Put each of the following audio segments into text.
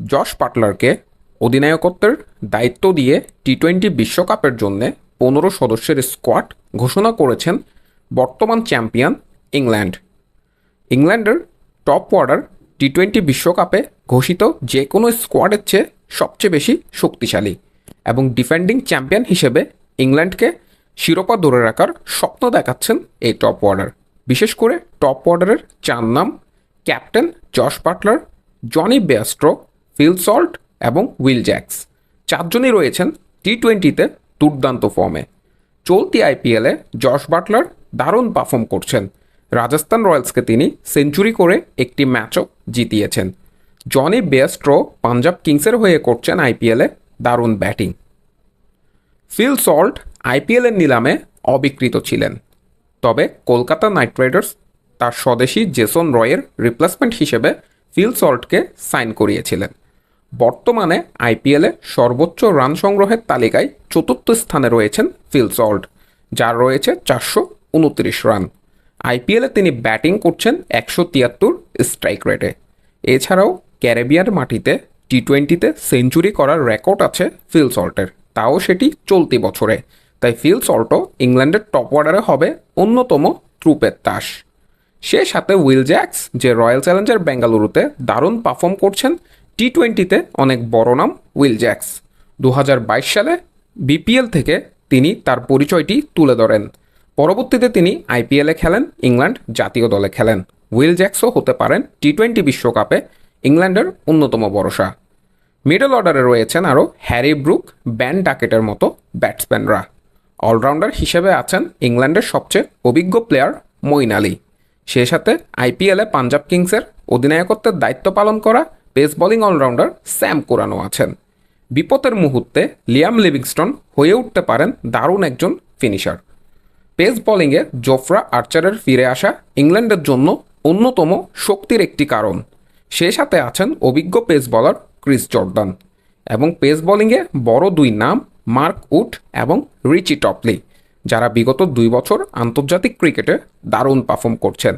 Josh পাটলারকে অধিনায়কত্বের দায়িত্ব দিয়ে T twenty বিশ্বকাপের জন্য পনেরো সদস্যের স্কোয়াড ঘোষণা করেছেন বর্তমান চ্যাম্পিয়ন ইংল্যান্ড। ইংল্যান্ডের টপ অর্ডার টি টোয়েন্টি বিশ্বকাপে ঘোষিত যে কোনো স্কোয়াডের চেয়ে সবচেয়ে বেশি শক্তিশালী এবং ডিফেন্ডিং চ্যাম্পিয়ন হিসেবে ইংল্যান্ডকে শিরোপা ধরে রাখার স্বপ্ন দেখাচ্ছেন এই টপ অর্ডার। বিশেষ করে টপ অর্ডারের চার নাম captain Jos Buttler, Jonny Bairstow Phil Salt এবং উইল জ্যাক্স। চারজনই রয়েছেন টি টোয়েন্টিতে দুর্দান্ত ফর্মে। চলতি আইপিএলে জশ বাটলার দারুণ পারফর্ম করছেন। রাজস্থান রয়্যালসকে তিনি সেঞ্চুরি করে একটি ম্যাচও জিতিয়েছেন। জনি বেয়াস্ট্রো পাঞ্জাব কিংসের হয়ে করছেন আইপিএলে দারুণ ব্যাটিং। ফিল সল্ট আইপিএলের নিলামে অবিকৃত ছিলেন। তবে কলকাতা নাইট রাইডার্স তার স্বদেশী জেসন রয়ের রিপ্লেসমেন্ট হিসেবে ফিল সল্টকে সাইন করিয়েছিলেন। বর্তমানে আইপিএলে সর্বোচ্চ রান সংগ্রহের তালিকায় চতুর্থ স্থানে রয়েছেন ফিল সল্ট যার রয়েছে চারশো উনত্রিশ রান। আইপিএলে তিনি ব্যাটিং করছেন একশো তিয়াত্তর স্ট্রাইক রেটে। এছাড়াও ক্যারেবিয়ার মাটিতে টি টোয়েন্টিতে সেঞ্চুরি করার রেকর্ড আছে ফিল সল্টের তাও সেটি চলতি বছরে। তাই ফিল সল্টও ইংল্যান্ডের টপ অর্ডারে হবে অন্যতম ত্রুপের তাস। সে সাথে উইল জ্যাক্স, যে রয়্যাল চ্যালেঞ্জার বেঙ্গালুরুতে দারুণ পারফর্ম করছেন টি টোয়েন্টিতে অনেক বড় নাম উইল জ্যাক্স। দু হাজার বাইশ সালে বিপিএল থেকে তিনি তার পরিচয়টি তুলে ধরেন। পরবর্তীতে তিনি আইপিএলে খেলেন, ইংল্যান্ড জাতীয় দলে খেলেন। উইল জ্যাক্সও হতে পারেন টি টোয়েন্টি বিশ্বকাপে ইংল্যান্ডের অন্যতম ভরসা। মিডল অর্ডারে রয়েছেন আরও হ্যারি ব্রুক, ব্যান ডাকেটের মতো ব্যাটসম্যানরা। অলরাউন্ডার হিসেবে আছেন ইংল্যান্ডের সবচেয়ে অভিজ্ঞ প্লেয়ার মইন আলী। সে সাথে আইপিএলে পাঞ্জাব কিংসের অধিনায়কত্বের দায়িত্ব পালন করা pace bowling allrounder Sam Curran আছেন। বিপদের মুহূর্তে লিয়াম লিভিংস্টন হয়ে উঠতে পারেন দারুণ একজন ফিনিশার। পেস বোলিংয়ে জোফরা আর্চারের ফিরে আসা ইংল্যান্ডের জন্য অন্যতম শক্তির একটি কারণ। সে সাথে আছেন অভিজ্ঞ পেস বলার ক্রিস জর্দান এবং পেস বোলিংয়ে বড় দুই নাম মার্ক উড এবং রিচি টপলি, যারা বিগত দুই বছর আন্তর্জাতিক ক্রিকেটে দারুণ পারফর্ম করছেন।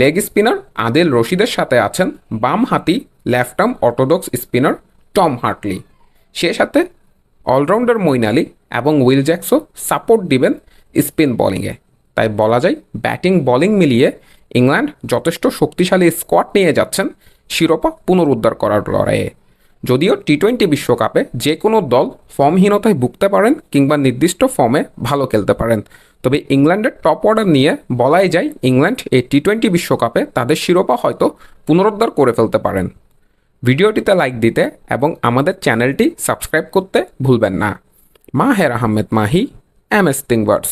লেগ স্পিনার আদেল রশিদের সাথে আছেন বাম হাতি left arm orthodox spinner Tom Hartley. সে সাথে অলরাউন্ডার মৈনালি এবং উইল জ্যাক্সও সাপোর্ট দিবেন স্পিন বলিংয়ে তাই বলা যায় ব্যাটিং বলিং মিলিয়ে ইংল্যান্ড যথেষ্ট শক্তিশালী স্কোয়াড নিয়ে যাচ্ছেন শিরোপা পুনরুদ্ধার করার লড়াইয়ে। যদিও টি টোয়েন্টি বিশ্বকাপে যে কোনো দল ফর্মহীনতায় ভুগতে পারেন কিংবা নির্দিষ্ট ফর্মে ভালো খেলতে পারেন। তবে ইংল্যান্ডের টপ অর্ডার নিয়ে বলাই যায় ইংল্যান্ড এই টি টোয়েন্টি বিশ্বকাপে তাদের শিরোপা হয়তো পুনরুদ্ধার করে ফেলতে পারেন। ভিডিওটিতে লাইক দিতে এবং আমাদের চ্যানেলটি সাবস্ক্রাইব করতে ভুলবেন না। Maher Ahmed Mahi M S থিংবার্স